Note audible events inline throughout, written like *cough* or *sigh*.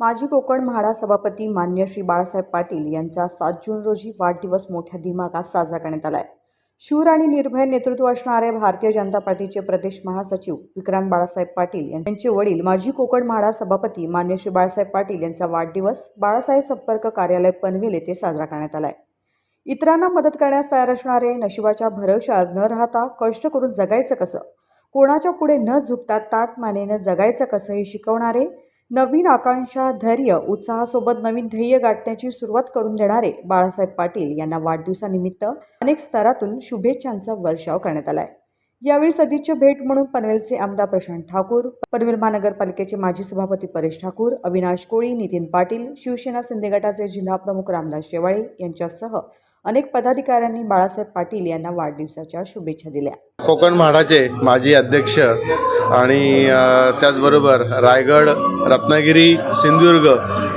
माजी कोकण म्हाडा सभापती मान्य श्री बाळासाहेब पाटील यांचा सात जून रोजी वाढदिवस मोठ्या दिमागात साजरा करण्यात आला आहे शूर आणि निर्भय नेतृत्व असणारे भारतीय जनता पार्टीचे प्रदेश महासचिव विक्रांत बाळासाहेब पाटील यांचे वडील माजी कोकण म्हाडा सभापती मान्य श्री बाळासाहेब पाटील यांचा वाढदिवस बाळासाहेब संपर्क कार्यालय पनवेल येथे साजरा करण्यात आला आहे इतरांना मदत करण्यास तयार असणारे नशिबाच्या भरवशावर न राहता कष्ट करून जगायचं कसं? कोणाच्या पुढे न झुकता ताट मानेनं जगायचं कसं हे शिकवणारे नवीन आकांक्षा धैर्य उत्साहासोबत नवीन ध्येय गाठण्याची सुरुवात करून देणारे बाळासाहेब पाटील यांना वाढदिवसानिमित्त अनेक स्तरातून शुभेच्छांचा वर्षाव करण्यात आलाय. यावेळी सदिच्छा भेट म्हणून पनवेलचे आमदार प्रशांत ठाकूर पनवेल महानगरपालिकेचे माजी सभापती परेश ठाकूर अविनाश कोळी नितीन पाटील शिवसेना शिंदे गटाचे जिल्हा प्रमुख रामदास शेवाळे यांच्यासह अनेक पदाधिकाऱ्यांनी बाळासाहेब पाटील यांना वाढदिवसाच्या शुभेच्छा दिल्या. कोकण म्हाडाचे माजी अध्यक्ष आणि त्याचबरोबर रायगड रत्नागिरी सिंधुदुर्ग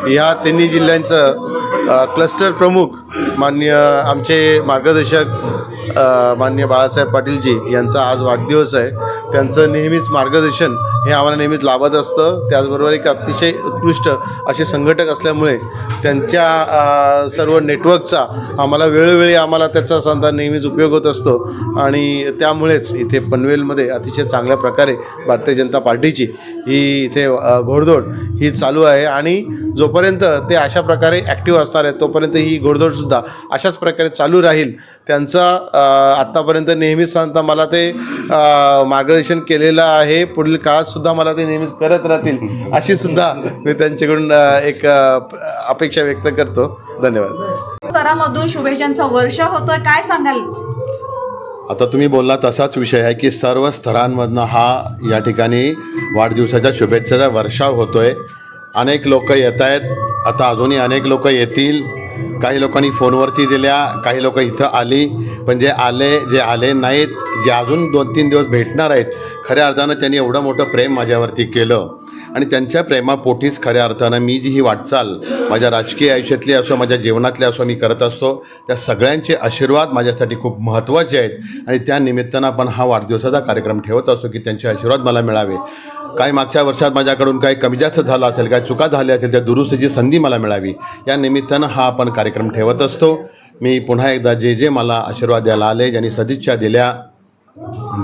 ह्या तिन्ही जिल्ह्यांचं क्लस्टर प्रमुख मान्य आमचे मार्गदर्शक मान्य बाळासाहेब पाटीलजी यांचा आज वाढदिवस आहे. त्यांचं नेहमीच मार्गदर्शन हे आम्हाला नेहमीच लाभत असतं. त्याचबरोबर एक अतिशय उत्कृष्ट असे संघटक असल्यामुळे त्यांच्या सर्व नेटवर्कचा आम्हाला वेळोवेळी आम्हाला त्याचा समजा नेहमीच उपयोग होत असतो. आणि त्यामुळेच इथे पनवेलमध्ये अतिशय चांगल्या प्रकारे भारतीय जनता पार्टीची ही इथे घोडदौड ही चालू आहे. आणि जोपर्यंत ते अशा प्रकारे ॲक्टिव्ह असणार आहेत तोपर्यंत ही घोडदौडसुद्धा अशाच प्रकारे चालू राहील त्यांचा आत्तापर्यंत नेहमीच सांगता मला ते मार्गदर्शन केलेलं आहे. पुढील काळातसुद्धा मला ते नेहमीच करत राहतील *laughs* अशी सुद्धा मी त्यांच्याकडून एक अपेक्षा व्यक्त करतो. धन्यवाद. स्तरामधून शुभेच्छांचा वर्ष होतोय. काय सांगाल? आता तुम्ही बोलला तसाच विषय आहे की सर्व स्तरांमधनं हा या ठिकाणी वाढदिवसाच्या शुभेच्छाचा वर्षाव होतोय. अनेक लोक येत आहेत. आता अजूनही अनेक लोक येतील. काही लोकांनी फोनवरती दिल्या काही लोक इथं आली. पण जे आले जे आले नाहीत जे अजून दोन तीन दिवस भेटणार आहेत खऱ्या अर्थानं त्यांनी एवढं मोठं प्रेम माझ्यावरती केलं. आणि त्यांच्या प्रेमापोटीच खऱ्या अर्थानं मी जी ही वाटचाल माझ्या राजकीय आयुष्यातली असो माझ्या जीवनातली असो मी करत असतो त्या सगळ्यांचे आशीर्वाद माझ्यासाठी खूप महत्त्वाचे आहेत. आणि त्या निमित्तानं आपण हा वाढदिवसाचा कार्यक्रम ठेवत असतो की त्यांचे आशीर्वाद मला मिळावे. काही मागच्या वर्षात माझ्याकडून काही कमी जास्त झालं असेल काही चुका झाल्या असेल त्या दुरुस्तीची संधी मला मिळावी. या निमित्तानं हा आपण कार्यक्रम ठेवत असतो. मी पुन्हा एकदा जे जे मला आशीर्वाद द्यायला आले ज्यांनी सदिच्छा दिल्या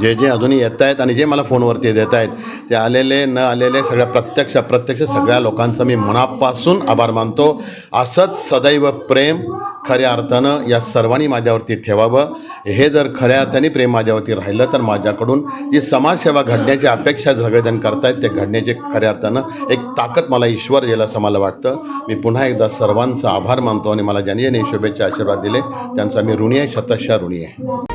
जे जे अजूनही येत आहेत आणि जे मला फोनवरती देत आहेत ते आलेले न आलेले सगळ्या प्रत्यक्ष अप्रत्यक्ष सगळ्या लोकांचं मी मनापासून आभार मानतो. असंच सदैव प्रेम खऱ्या अर्थानं या सर्वांनी माझ्यावरती ठेवावं. हे जर खऱ्या अर्थाने प्रेम माझ्यावरती राहिलं तर माझ्याकडून जी समाजसेवा घडण्याची अपेक्षा सगळेजण करतायत ते घडण्याचे खऱ्या अर्थानं एक ताकद मला ईश्वर दिला असं मला वाटतं. मी पुन्हा एकदा सर्वांचा आभार मानतो आणि मला ज्यांनी ज्यांनी शुभेच्छा आशीर्वाद दिले त्यांचा मी ऋणी आहे शतशा ऋणी आहे.